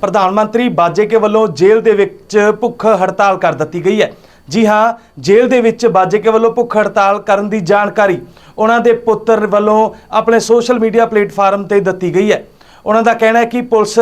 ਪ੍ਰਧਾਨ ਮੰਤਰੀ ਬਾਜੇਕੇ ਵੱਲੋਂ ਜੇਲ੍ਹ ਦੇ ਵਿੱਚ ਭੁੱਖ ਹੜਤਾਲ ਕਰ ਦਿੱਤੀ ਗਈ ਹੈ। ਜੀ ਹਾਂ, ਜੇਲ੍ਹ ਦੇ ਵਿੱਚ ਬਾਜੇਕੇ ਵੱਲੋਂ ਭੁੱਖ ਹੜਤਾਲ ਕਰਨ ਦੀ ਜਾਣਕਾਰੀ ਉਹਨਾਂ ਦੇ ਪੁੱਤਰ ਵੱਲੋਂ ਆਪਣੇ ਸੋਸ਼ਲ ਮੀਡੀਆ ਪਲੇਟਫਾਰਮ ਤੇ ਦਿੱਤੀ ਗਈ ਹੈ। ਉਹਨਾਂ ਦਾ ਕਹਿਣਾ ਹੈ ਕਿ ਪੁਲਿਸ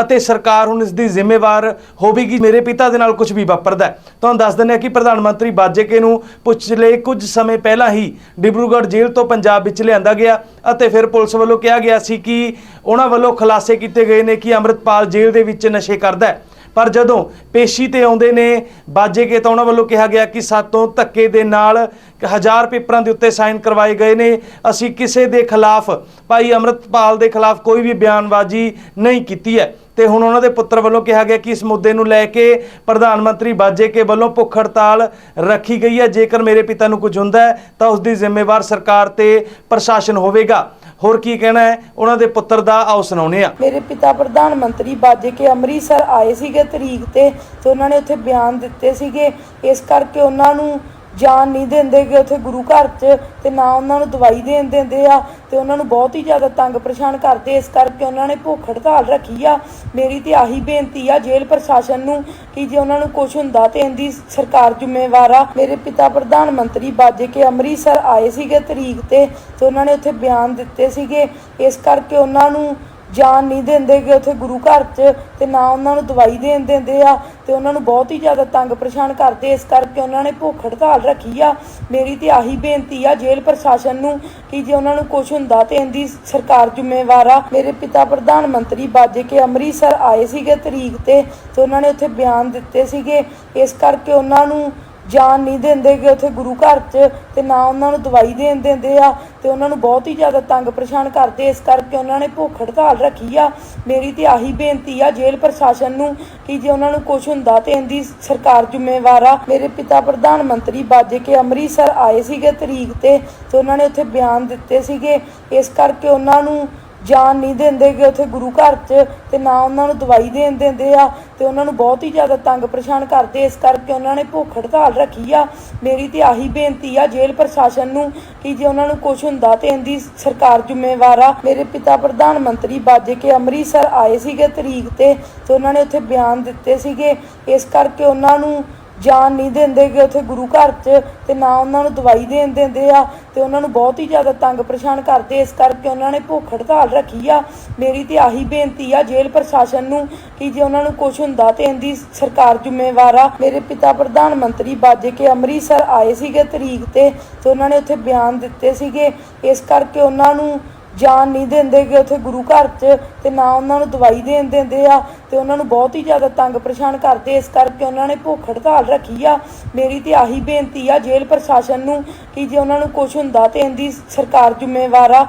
ਅਤੇ ਸਰਕਾਰ ਹੁਣ ਇਸ ਦੀ ਜ਼ਿੰਮੇਵਾਰ ਹੋਵੇਗੀ, ਮੇਰੇ ਪਿਤਾ ਦੇ ਨਾਲ ਕੁਝ ਵੀ ਵਾਪਰਦਾ ਤੁਹਾਨੂੰ ਦੱਸ ਦਿੰਦੇ ਹਾਂ ਕਿ ਪ੍ਰਧਾਨ ਮੰਤਰੀ ਬਾਜੇਕੇ ਨੂੰ ਪਿਛਲੇ ਕੁਝ ਸਮੇਂ ਪਹਿਲਾਂ ਹੀ ਡਿਬਰੂਗੜ੍ਹ ਜੇਲ੍ਹ ਤੋਂ ਪੰਜਾਬ ਵਿੱਚ ਲਿਆਂਦਾ ਗਿਆ ਅਤੇ ਫਿਰ ਪੁਲਿਸ ਵੱਲੋਂ ਕਿਹਾ ਗਿਆ ਸੀ ਕਿ ਉਹਨਾਂ ਵੱਲੋਂ ਖੁਲਾਸੇ ਕੀਤੇ ਗਏ ਨੇ ਕਿ ਅੰਮ੍ਰਿਤਪਾਲ ਜੇਲ੍ਹ ਦੇ ਵਿੱਚ ਨਸ਼ੇ ਕਰਦਾ ਹੈ। ਪਰ ਜਦੋਂ ਪੇਸ਼ੀ ਤੇ ਆਉਂਦੇ ਨੇ, ਬਾਜੇ ਕੇ ਤਾਂ ਉਹਨਾਂ ਵੱਲੋਂ ਕਿਹਾ ਗਿਆ ਕਿ ਸਾਤੋਂ ਧੱਕੇ ਦੇ ਨਾਲ ਹਜ਼ਾਰ ਪੇਪਰਾਂ ਦੇ ਉੱਤੇ ਸਾਈਨ ਕਰਵਾਏ ਗਏ ਨੇ। ਅਸੀਂ ਕਿਸੇ ਦੇ ਖਿਲਾਫ, ਭਾਈ ਅੰਮ੍ਰਿਤਪਾਲ ਦੇ ਖਿਲਾਫ ਕੋਈ ਵੀ ਬਿਆਨਬਾਜ਼ੀ ਨਹੀਂ ਕੀਤੀ ਹੈ। ਤੇ ਹੁਣ ਉਹਨਾਂ ਦੇ ਪੁੱਤਰ ਵੱਲੋਂ ਕਿਹਾ ਗਿਆ ਕਿ ਇਸ ਮੁੱਦੇ ਨੂੰ ਲੈ ਕੇ ਪ੍ਰਧਾਨ ਮੰਤਰੀ ਬਾਜੇ ਕੇ ਵੱਲੋਂ ਭੁੱਖ ਹੜਤਾਲ ਰੱਖੀ ਗਈ ਹੈ। ਜੇਕਰ ਮੇਰੇ ਪਿਤਾ ਨੂੰ ਕੁਝ ਹੁੰਦਾ ਤਾਂ ਉਸ ਦੀ ਜ਼ਿੰਮੇਵਾਰ ਸਰਕਾਰ ਤੇ ਪ੍ਰਸ਼ਾਸਨ ਹੋਵੇਗਾ। ਹੋਰ ਕੀ ਕਹਿਣਾ ਹੈ? ਉਹਨਾਂ ਦੇ ਪੁੱਤਰ ਦਾ ਆਓ ਸੁਣਾਉਂਦੇ ਆ ਮੇਰੇ ਪਿਤਾ ਪ੍ਰਧਾਨ ਮੰਤਰੀ ਬਾਜੇ ਕੇ ਅੰਮ੍ਰਿਤਸਰ ਆਏ ਸੀਗੇ ਤਰੀਕ ਤੇ ਤੇ ਉਹਨਾਂ ਨੇ ਉੱਥੇ ਬਿਆਨ ਦਿੱਤੇ ਸੀਗੇ। ਇਸ ਕਰਕੇ ਉਹਨਾਂ ਨੂੰ ਜਾਨ ਨਹੀਂ ਦਿੰਦੇ ਦਿੰਦੇਗੇ ਉੱਥੇ ਗੁਰੂ ਘਰ 'ਚ ਤੇ ਨਾ ਉਹਨਾਂ ਨੂੰ ਦਵਾਈ ਦੇਣ ਦਿੰਦੇ ਆ ਤੇ ਉਹਨਾਂ ਨੂੰ ਬਹੁਤ ਹੀ ਜ਼ਿਆਦਾ ਤੰਗ ਪਰੇਸ਼ਾਨ ਕਰਦੇ ਇਸ ਕਰਕੇ ਉਹਨਾਂ ਨੇ ਭੁੱਖ ਹੜਤਾਲ ਰੱਖੀ ਆ। ਮੇਰੀ ਤੇ ਆਹੀ ਬੇਨਤੀ ਆ ਜੇਲ੍ਹ ਪ੍ਰਸ਼ਾਸਨ ਨੂੰ ਕਿ ਜੇ ਉਹਨਾਂ ਨੂੰ ਕੁਝ ਹੁੰਦਾ ਤੇ ਇਹਦੀ ਸਰਕਾਰ ਜ਼ਿੰਮੇਵਾਰ ਆ। ਮੇਰੇ ਪਿਤਾ ਪ੍ਰਧਾਨ ਮੰਤਰੀ ਬਾਜੇ ਕੇ ਅੰਮ੍ਰਿਤਸਰ ਆਏ ਸੀਗੇ ਤਰੀਕ ਤੇ ਤੇ ਉਹਨਾਂ ਨੇ ਉੱਥੇ ਬਿਆਨ ਦਿੱਤੇ ਸੀਗੇ। ਇਸ ਕਰਕੇ ਉਹਨਾਂ ਨੂੰ ਜਾਨ ਨਹੀਂ ਦਿੰਦੇ ਦਿੰਦੇਗੇ ਉੱਥੇ ਗੁਰੂ ਘਰ 'ਚ ਤੇ ਨਾ ਉਹਨਾਂ ਨੂੰ ਦਵਾਈ ਦੇਣ ਦਿੰਦੇ ਆ ਤੇ ਉਹਨਾਂ ਨੂੰ ਬਹੁਤ ਹੀ ਜ਼ਿਆਦਾ ਤੰਗ ਪਰੇਸ਼ਾਨ ਕਰਦੇ ਇਸ ਕਰਕੇ ਉਹਨਾਂ ਨੇ ਭੁੱਖ ਹੜਤਾਲ ਰੱਖੀ ਆ। ਮੇਰੀ ਤੇ ਆਹੀ ਬੇਨਤੀ ਆ ਜੇਲ੍ਹ ਪ੍ਰਸ਼ਾਸਨ ਨੂੰ ਕਿ ਜੇ ਉਹਨਾਂ ਨੂੰ ਕੁਝ ਹੁੰਦਾ ਤੇ ਇਹਦੀ ਸਰਕਾਰ ਜ਼ਿੰਮੇਵਾਰ ਆ। ਮੇਰੇ ਪਿਤਾ ਪ੍ਰਧਾਨ ਮੰਤਰੀ ਬਾਜੇ ਕੇ ਅੰਮ੍ਰਿਤਸਰ ਆਏ ਸੀਗੇ ਤਰੀਕ ਤੇ ਤੇ ਉਹਨਾਂ ਨੇ ਉੱਥੇ ਬਿਆਨ ਦਿੱਤੇ ਸੀਗੇ। ਇਸ ਕਰਕੇ ਉਹਨਾਂ ਨੂੰ ਜਾਨ ਨਹੀਂ ਦਿੰਦੇ ਦਿੰਦੇਗੇ ਉੱਥੇ ਗੁਰੂ ਘਰ 'ਚ ਤੇ ਨਾ ਉਹਨਾਂ ਨੂੰ ਦਵਾਈ ਦੇਣ ਦਿੰਦੇ ਆ ਤੇ ਉਹਨਾਂ ਨੂੰ ਬਹੁਤ ਹੀ ਜ਼ਿਆਦਾ ਤੰਗ ਪਰੇਸ਼ਾਨ ਕਰਦੇ ਇਸ ਕਰਕੇ ਉਹਨਾਂ ਨੇ ਭੁੱਖ ਹੜਤਾਲ ਰੱਖੀ ਆ। ਮੇਰੀ ਤੇ ਆਹੀ ਬੇਨਤੀ ਆ ਜੇਲ੍ਹ ਪ੍ਰਸ਼ਾਸਨ ਨੂੰ ਕਿ ਜੇ ਉਹਨਾਂ ਨੂੰ ਕੁਝ ਹੁੰਦਾ ਤੇ ਇਹਦੀ ਸਰਕਾਰ ਜ਼ਿੰਮੇਵਾਰ ਆ। ਮੇਰੇ ਪਿਤਾ ਪ੍ਰਧਾਨ ਮੰਤਰੀ ਬਾਜੇ ਕੇ ਅੰਮ੍ਰਿਤਸਰ ਆਏ ਸੀਗੇ ਤਰੀਕ ਤੇ ਤੇ ਉਹਨਾਂ ਨੇ ਉੱਥੇ ਬਿਆਨ ਦਿੱਤੇ ਸੀਗੇ। ਇਸ ਕਰਕੇ ਉਹਨਾਂ ਨੂੰ ਜਾਨ ਨਹੀਂ ਦਿੰਦੇ ਦਿੰਦੇਗੇ ਉੱਥੇ ਗੁਰੂ ਘਰ 'ਚ ਤੇ ਨਾ ਉਹਨਾਂ ਨੂੰ ਦਵਾਈ ਦੇਣ ਦਿੰਦੇ ਆ ਤੇ ਉਹਨਾਂ ਨੂੰ ਬਹੁਤ ਹੀ ਜ਼ਿਆਦਾ ਤੰਗ ਪਰੇਸ਼ਾਨ ਕਰਦੇ ਇਸ ਕਰਕੇ ਉਹਨਾਂ ਨੇ ਭੁੱਖ ਹੜਤਾਲ ਰੱਖੀ ਆ। ਮੇਰੀ ਤੇ ਆਹੀ ਬੇਨਤੀ ਆ ਜੇਲ੍ਹ ਪ੍ਰਸ਼ਾਸਨ ਨੂੰ ਕਿ ਜੇ ਉਹਨਾਂ ਨੂੰ ਕੁਝ ਹੁੰਦਾ ਤੇ ਇਹਦੀ ਸਰਕਾਰ ਜ਼ਿੰਮੇਵਾਰ ਆ। ਮੇਰੇ ਪਿਤਾ ਪ੍ਰਧਾਨ ਮੰਤਰੀ ਬਾਜੇ ਕੇ ਅੰਮ੍ਰਿਤਸਰ ਆਏ ਸੀਗੇ ਤਰੀਕ ਤੇ ਤੇ ਉਹਨਾਂ ਨੇ ਉੱਥੇ ਬਿਆਨ ਦਿੱਤੇ ਸੀਗੇ। ਇਸ ਕਰਕੇ ਉਹਨਾਂ ਨੂੰ ਜਾਨ ਨਹੀਂ ਦਿੰਦੇਗੇ ਉੱਥੇ ਗੁਰੂ ਘਰ 'ਚ ਤੇ ਨਾ ਉਹਨਾਂ ਨੂੰ ਦਵਾਈ ਦੇਣ ਦਿੰਦੇ ਆ ਤੇ ਉਹਨਾਂ ਨੂੰ ਬਹੁਤ ਹੀ ਜ਼ਿਆਦਾ ਤੰਗ ਪਰੇਸ਼ਾਨ ਕਰਦੇ ਇਸ ਕਰਕੇ ਉਹਨਾਂ ਨੇ ਭੁੱਖ ਹੜਤਾਲ ਰੱਖੀ ਆ। ਮੇਰੀ ਤੇ ਆਹੀ ਬੇਨਤੀ ਆ ਜੇਲ੍ਹ ਪ੍ਰਸ਼ਾਸਨ ਨੂੰ ਕਿ ਜੇ ਉਹਨਾਂ ਨੂੰ ਕੁਝ ਹੁੰਦਾ ਤੇ ਇਹਦੀ ਸਰਕਾਰ ਜ਼ਿੰਮੇਵਾਰ ਆ। ਮੇਰੇ ਪਿਤਾ ਪ੍ਰਧਾਨ ਮੰਤਰੀ ਬਾਜੇ ਕੇ ਅੰਮ੍ਰਿਤਸਰ ਆਏ ਸੀਗੇ ਤਰੀਕ ਤੇ ਤੇ ਉਹਨਾਂ ਨੇ ਉੱਥੇ ਬਿਆਨ ਦਿੱਤੇ ਸੀਗੇ। ਇਸ ਕਰਕੇ ਉਹਨਾਂ ਨੂੰ ਜਾਨ ਨਹੀਂ ਦਿੰਦੇ ਦਿੰਦੇਗੇ ਉੱਥੇ ਗੁਰੂ ਘਰ 'ਚ ਤੇ ਨਾ ਉਹਨਾਂ ਨੂੰ ਦਵਾਈ ਦੇਣ ਦਿੰਦੇ ਆ ਤੇ ਉਹਨਾਂ ਨੂੰ ਬਹੁਤ ਹੀ ਜ਼ਿਆਦਾ ਤੰਗ ਪਰੇਸ਼ਾਨ ਕਰਦੇ ਇਸ ਕਰਕੇ ਉਹਨਾਂ ਨੇ ਭੁੱਖ ਹੜਤਾਲ ਰੱਖੀ ਆ। ਮੇਰੀ ਤੇ ਆਹੀ ਬੇਨਤੀ ਆ ਜੇਲ੍ਹ ਪ੍ਰਸ਼ਾਸਨ ਨੂੰ ਕਿ ਜੇ ਉਹਨਾਂ ਨੂੰ ਕੁਝ ਹੁੰਦਾ ਤੇ ਇਹਦੀ ਸਰਕਾਰ ਜ਼ਿੰਮੇਵਾਰ ਆ।